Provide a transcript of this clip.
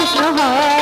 想好了。